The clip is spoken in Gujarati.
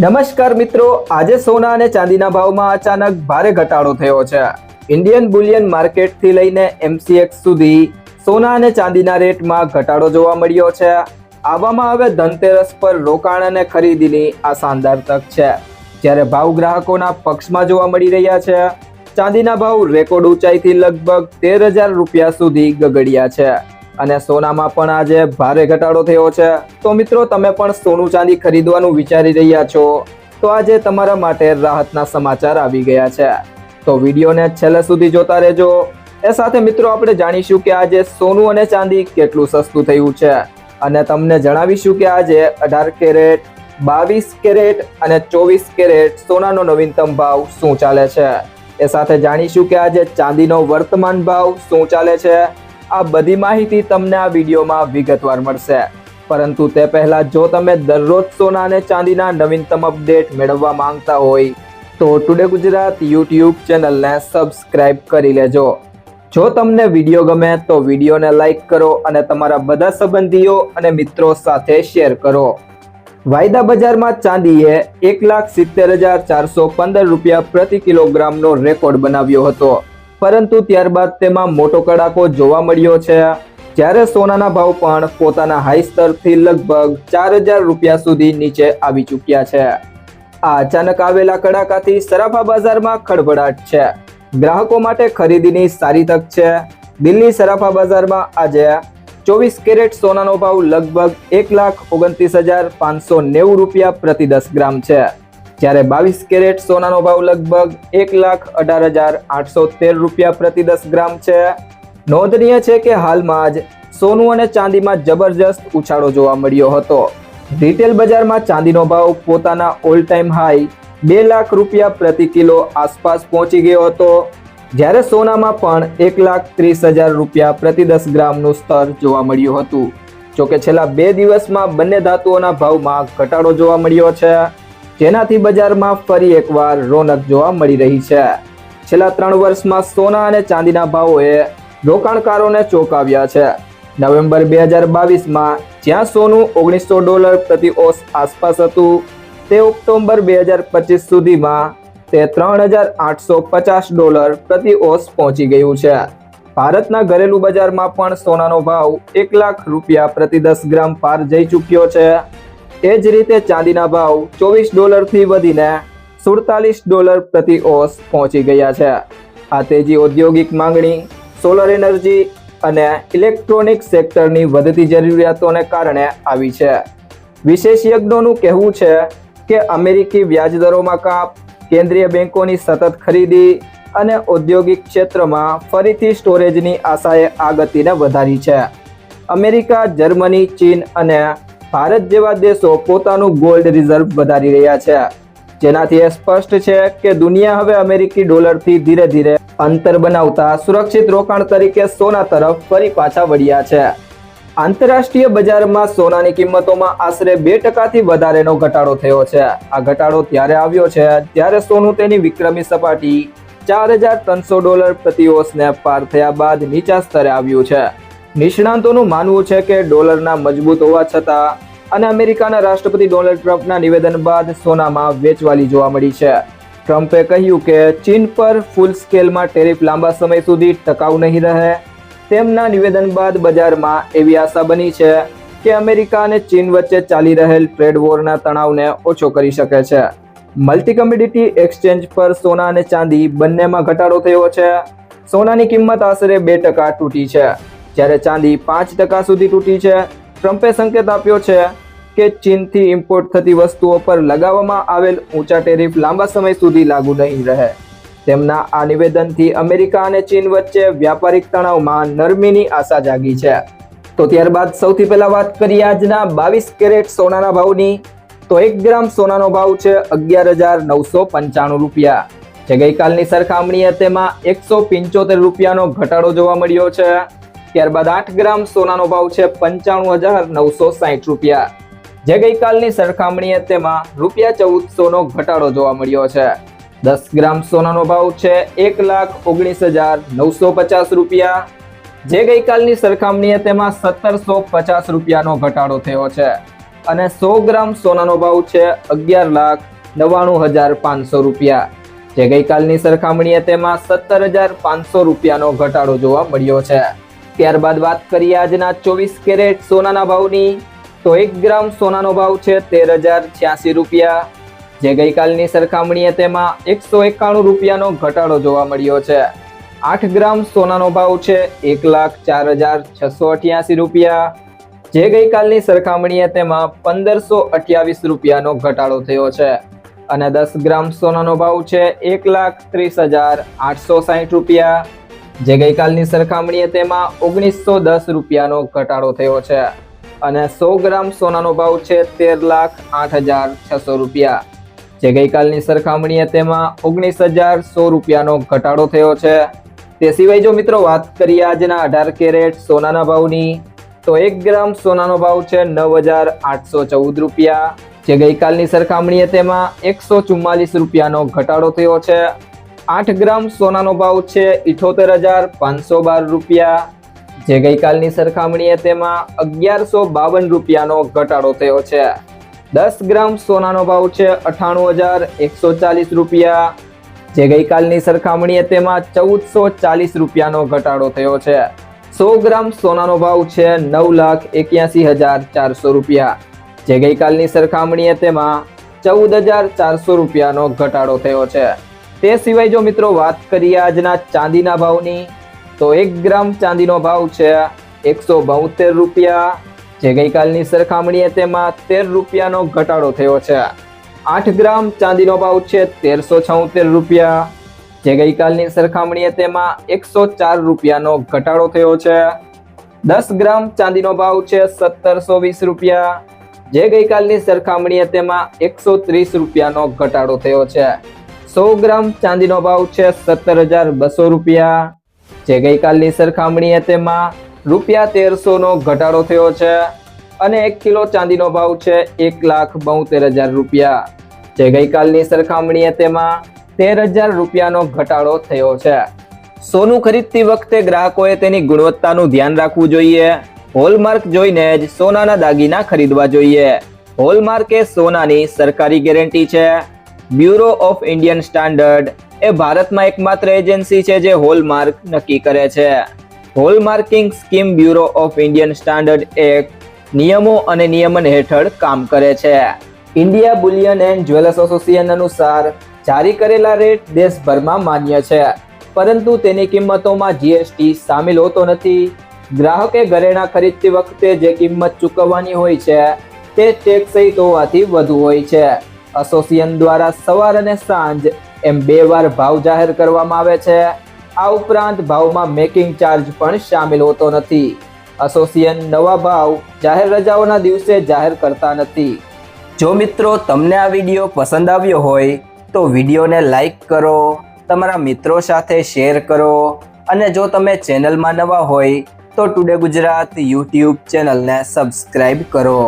નમસ્કાર મિત્રો, આજે સોના અને ચાંદીના ભાવમાં અચાનક ભારે ઘટાડો થયો છે. ઇન્ડિયન બુલિયન માર્કેટથી લઈને એમસીએક્સ સુધી સોના અને ચાંદીના રેટમાં ઘટાડો જોવા મળ્યો છે. આવામાં હવે ધનતેરસ પર રોકાણ અને ખરીદીની આ શાનદાર તક છે. જ્યારે ભાવ ગ્રાહકોના પક્ષમાં જોવા મળી રહ્યા છે, ચાંદીના ભાવ રેકોર્ડ ઊંચાઈથી લગભગ તેર હજાર રૂપિયા સુધી ગગડ્યા છે. અને સોનામાં પણ આજે ભારે ઘટાડો થયો છે. તો મિત્રો, તમે પણ સોનું ચાંદી ખરીદવાનું વિચારી રહ્યા છો. તો આજે તમારા માટે રાહતના સમાચાર આવી ગયા છે. તો વિડીયોને છેલ્લે સુધી જોતા રહેજો. એ સાથે મિત્રો, આપણે જાણીશું કે આજે સોનું અને ચાંદી કેટલું સસ્તું થયું છે. અને તમને જણાવીશું કે આજે અઢાર કેરેટ, બાવીસ કેરેટ અને ચોવીસ કેરેટ સોનાનો નવીનતમ ભાવ શું ચાલે છે. એ સાથે જાણીશું કે આજે ચાંદીનો વર્તમાન ભાવ શું ચાલે છે. આ બધી માહિતી તમને આ વિડીયોમાં વિગતવાર મળશે. પરંતુ તે પહેલા જો તમે દરરોજ સોના અને ચાંદીના નવીનતમ અપડેટ મેળવવા માંગતા હોય, તો ટુડે ગુજરાત યુટ્યુબ ચેનલને સબસ્ક્રાઇબ કરી લેજો. જો તમને વીડિયો ગમે તો વિડીયોને લાઈક કરો અને તમારા બધા સંબંધીઓ અને મિત્રો સાથે શેર કરો. વાયદા બજારમાં ચાંદીએ એક લાખ સિત્તેર હજાર ચારસો પંદર રૂપિયા પ્રતિ કિલોગ્રામનો રેકોર્ડ બનાવ્યો હતો. પરંતુ ત્યારબાદ તેમાં મોટો કડાકો જોવા મળ્યો છે. જ્યારે સોનાના ભાવ પણ પોતાના હાઈ સ્તરથી લગભગ ચાર હજાર રૂપિયા સુધી નીચે આવી ચૂક્યા છે. આ અચાનક આવેલા કડાકાથી સરાફા બજારમાં ખળભળાટ છે. ગ્રાહકો માટે ખરીદીની સારી તક છે. દિલ્હી સરાફા બજારમાં આજે ચોવીસ કેરેટ સોનાનો ભાવ લગભગ એક લાખ ઓગણત્રીસ હજાર પાંચસો નેવું રૂપિયા પ્રતિ દસ ગ્રામ છે. જ્યારે બાવીસ કેરેટ સોનાનો ભાવ લગભગ એક લાખ અઢાર હજાર આઠસો તેર રૂપિયા પ્રતિ દસ ગ્રામ છે. નોંધનીય છે કે હાલમાં જ સોનું અને ચાંદીમાં જબરજસ્ત ઉછાળો જોવા મળ્યો હતો. રિટેલ બજારમાં ચાંદીનો ભાવ પોતાના ઓલ ટાઈમ હાઈ બે લાખ રૂપિયા પ્રતિ કિલો આસપાસ પહોંચી ગયો હતો. જ્યારે સોનામાં પણ એક લાખ ત્રીસ હજાર રૂપિયા પ્રતિ દસ ગ્રામનું સ્તર જોવા મળ્યું હતું. જોકે છેલ્લા બે દિવસમાં બંને ધાતુઓના ભાવમાં ઘટાડો જોવા મળ્યો છે. જેનાથી બજારમાં ફરી એકવાર રોનક જોવા મળી રહી છે. છેલ્લા ત્રણ વર્ષમાં સોના અને ચાંદીના ભાવોએ રોકાણકારોને ચોંકાવ્યા છે. નવેમ્બર બે હજાર બાવીસમાં જ્યાં સોનું ઓગણીસો ડોલર પ્રતિ ઓસ આસપાસ હતું, તે ઓક્ટોબર બે હજાર પચીસ સુધીમાં તે ત્રણ હજાર આઠસો પચાસ ડોલર પ્રતિ ઓસ પહોંચી ગયું છે. ભારતના ઘરેલું બજારમાં પણ સોનાનો ભાવ એક લાખ રૂપિયા પ્રતિ દસ ગ્રામ પાર જઈ ચૂક્યો છે. એ જ રીતે ચાંદીના ભાવ ચોવીસ ડોલરથી વધીને સુડતાલીસ ડોલર પ્રતિ ઓસ પહોંચી ગયા છે. આ તેજી ઔદ્યોગિક માંગણી સોલર એનર્જી અને ઇલેક્ટ્રોનિક સેક્ટરની વધતી જરૂરિયાતોને કારણે આવી છે. વિશેષજ્ઞોનું કહેવું છે કે અમેરિકી વ્યાજદરોમાં કાપ, કેન્દ્રીય બેંકોની સતત ખરીદી અને ઔદ્યોગિક ક્ષેત્રમાં ફરીથી સ્ટોરેજની આશાએ આ ગતિને વધારી છે. અમેરિકા, જર્મની, ચીન અને ભારત જેવા દેશો પોતાનું ગોલ્ડ રિઝર્વ વધારી રહ્યા છે. જેનાથી એ સ્પષ્ટ છે કે દુનિયા હવે અમેરિકી ડોલરથી ધીરે ધીરે અંતર બનાવતા સુરક્ષિત રોકાણ તરીકે સોના તરફ ફરી પાછા વળ્યા છે. આંતરરાષ્ટ્રીય બજારમાં સોનાની કિંમતોમાં આશરે બે ટકાથી વધારેનો ઘટાડો થયો છે. આ ઘટાડો ત્યારે આવ્યો છે ત્યારે સોનું તેની વિક્રમી સપાટી ચાર હજાર ત્રણસો ડોલર પ્રતિ ઓસને પાર થયા બાદ નીચા સ્તરે આવ્યું છે. નિષ્ણાંતોનું માનવું છે કે ડોલરના મજબૂત હોવા છતાં અને અમેરિકાના રાષ્ટ્રપતિ ડોનાલ્ડ ટ્રમ્પના નિવેદન બાદ સોનામાં વેચવાલી જોવા મળી છે. ટ્રમ્પે કહ્યું કે ચીન પર ફૂલ સ્કેલમાં ટેરિફ લાંબા સમય સુધી ટકાઉ નહીં રહે. તેમના નિવેદન બાદ બજારમાં એવી આશા બની છે કે અમેરિકા અને ચીન વચ્ચે ચાલી રહેલ ટ્રેડ વોરના તણાવને ઓછો કરી શકે છે. મલ્ટી કમ્યુડિટી એક્સચેન્જ પર સોના અને ચાંદી બંનેમાં ઘટાડો થયો છે. સોનાની કિંમત આશરે બે ટકા તૂટી છે. જ્યારે ચાંદી પાંચ ટકા સુધી તૂટી છે ટ્રમ્પે સંકેત આપ્યો છે કે ચીનથી ઇમ્પોર્ટ થતી વસ્તુઓ પર લગાવવામાં આવેલ ઊંચા ટેરિફ લાંબા સમય સુધી લાગુ નહીં રહે. તેમના આ નિવેદનથી અમેરિકા અને ચીન વચ્ચે વ્યાપારિક તણાવમાં નરમીની આશા જાગી છે. તો ત્યારબાદ સૌથી પહેલા વાત કરીએ આજના બાવીસ કેરેટ સોનાના ભાવની. તો એક ગ્રામ સોનાનો ભાવ છે અગિયાર હજાર નવસો પંચાણું રૂપિયા. જે ગઈકાલની સરખામણીએ તેમાં એકસો પંચોતેર રૂપિયાનો ઘટાડો જોવા મળ્યો છે. ત્યારબાદ આઠ ગ્રામ સોનાનો ભાવ છે પંચાણું હજાર નવસો સાહીઠ રૂપિયા. જે ગઈકાલની સરખામણીએ તેમાં રૂપિયા ચૌદસોનો ઘટાડો જોવા મળ્યો છે. દસ ગ્રામ સોનાનો ભાવ છે એક લાખ ઓગણીસ હજાર નવસો પચાસ રૂપિયા. જે ગઈકાલની સરખામણીએ તેમાં સત્તરસો પચાસ રૂપિયાનો ઘટાડો થયો છે. અને સો ગ્રામ સોનાનો ભાવ છે અગિયાર લાખ નવ્વાણું હજાર પાંચસો રૂપિયા. જે ગઈકાલની સરખામણીએ તેમાં સત્તર હજાર પાંચસો રૂપિયાનો ઘટાડો જોવા મળ્યો છે. ત્યારબાદ વાત કરીએ આજના ચોવીસ કેરેટ સોનાના ભાવની. તો એક ગ્રામ સોનાનો ભાવ છે તેર હજાર છ્યાસી રૂપિયા. જે ગઈકાલની સરખામણીએ તેમાં એકસો એકાણું રૂપિયાનો ઘટાડો જોવા મળ્યો છે. આઠ ગ્રામ સોનાનો ભાવ છે એક લાખ ચાર હજાર છસો અઠ્યાસી રૂપિયા. જે ગઈકાલની સરખામણીએ તેમાં પંદરસો અઠ્યાવીસ રૂપિયાનો ઘટાડો થયો છે. અને દસ ગ્રામ સોનાનો ભાવ છે એક લાખ ત્રીસ હજાર આઠસો સાહીઠ રૂપિયા. જે ગઈકાલની સરખામણીએ તેમાં ઓગણીસો દસ રૂપિયાનો ઘટાડો થયો છે અને સો ગ્રામ સોનાનો ભાવ છે તેર લાખ આઠ હજાર છસો રૂપિયા. જે ગઈકાલની સરખામણીએ તેમાં ઓગણીસ હજાર સો રૂપિયાનો ઘટાડો થયો છે. તે સિવાય જો મિત્રો વાત કરીએ આજના અઢાર કેરેટ સોનાના ભાવની, તો એક ગ્રામ સોનાનો ભાવ છે નવ હજાર આઠસો ચૌદ રૂપિયા. જે ગઈકાલની સરખામણીએ તેમાં એકસો ચુમ્માલીસ રૂપિયાનો ઘટાડો થયો છે. આઠ ગ્રામ સોનાનો ભાવ છે ઇઠોતેર હજાર પાંચસો બાર રૂપિયા. જે ગઈકાલની સરખામણીએ તેમાં અગિયારસો બાવન રૂપિયાનો ઘટાડો થયો છે. દસ ગ્રામ સોનાનો ભાવ છે અઠાણું હજાર એકસો ચાલીસ રૂપિયા. જે ગઈકાલની સરખામણીએ તેમાં ચૌદસો ચાલીસ રૂપિયાનો ઘટાડો થયો છે. સો ગ્રામ સોનાનો ભાવ છે નવ લાખ એક્યાસી હજાર ચારસો રૂપિયા. જે ગઈકાલની સરખામણીએ તેમાં ચૌદ હજાર ચારસો રૂપિયાનો ઘટાડો થયો છે. તે સિવાય જો મિત્રો વાત કરીએ આજના ચાંદીના ભાવની, તો એક ગ્રામ ચાંદીનો ભાવ છે એકસો બોતેર રૂપિયા. જે ગઈકાલની સરખામણીએ તેમાં તેર રૂપિયાનો ઘટાડો થયો છે. આઠ ગ્રામ ચાંદીનો ભાવ છે તેરસો છોતેર રૂપિયા. જે ગઈકાલની સરખામણીએ તેમાં એકસો ચાર રૂપિયાનો ઘટાડો થયો છે. દસ ગ્રામ ચાંદીનો ભાવ છે સત્તરસો વીસ રૂપિયા. જે ગઈકાલની સરખામણીએ તેમાં એકસો ત્રીસ રૂપિયાનો ઘટાડો થયો છે. સો ગ્રામ ચાંદીનો ભાવ છે સત્તર હજાર બસો રૂપિયા. જે ગઈકાલની સરખામણીએ તેમાં રૂપિયા તેરસોનો ઘટાડો થયો છે અને એક કિલો ચાંદીનો ભાવ છે એક લાખ બોતેર હજાર રૂપિયા. જે ગઈકાલની સરખામણીએ તેમાં તેર હજાર રૂપિયાનો ઘટાડો થયો છે. સોનું ખરીદતી વખતે ગ્રાહકોએ તેની ગુણવત્તાનું ધ્યાન રાખવું જોઈએ. હોલમાર્ક જોઈને જ સોનાના દાગીના ખરીદવા જોઈએ. હોલમાર્ક એ સોનાની સરકારી ગેરંટી છે. બ્યુરો ઓફ ઇન્ડિયન સ્ટાન્ડર્ડ એ ભારતમાં એકમાત્ર એજન્સી છે જે હોલમાર્ક નક્કી કરે છે. Hallmarking scheme Bureau of Indian Standard act નિયમો અને નિયમન હેઠળ કામ કરે છે. India Bullion and Jewellers Association અનુસાર જારી કરેલા રેટ દેશભરમાં માન્ય છે. પરંતુ તેની કિંમતોમાં જીએસટી સામેલ હોતો નથી. ગ્રાહકે ઘરેણા ખરીદતી વખતે જે કિંમત ચૂકવવાની હોય છે, તે ટેક્સ સહિત હોવાથી વધુ હોય છે. એસોસિએશન દ્વારા સવાર અને સાંજ એમ બે વાર ભાવ જાહેર કરવામાં આવે છે. આ ઉપરાંત ભાવમાં મેકિંગ ચાર્જ પણ શામેલ હોતો નથી. એસોસિએશન નવા ભાવ જાહેર રજાઓના દિવસે જાહેર કરતા નથી. જો મિત્રો તમને આ વીડિયો પસંદ આવ્યો હોય, તો વિડીયોને લાઈક કરો, તમારા મિત્રો સાથે શેર કરો અને જો તમે ચેનલમાં નવા હોય, તો ટુડે ગુજરાત યુટ્યુબ ચેનલને સબસ્ક્રાઈબ કરો.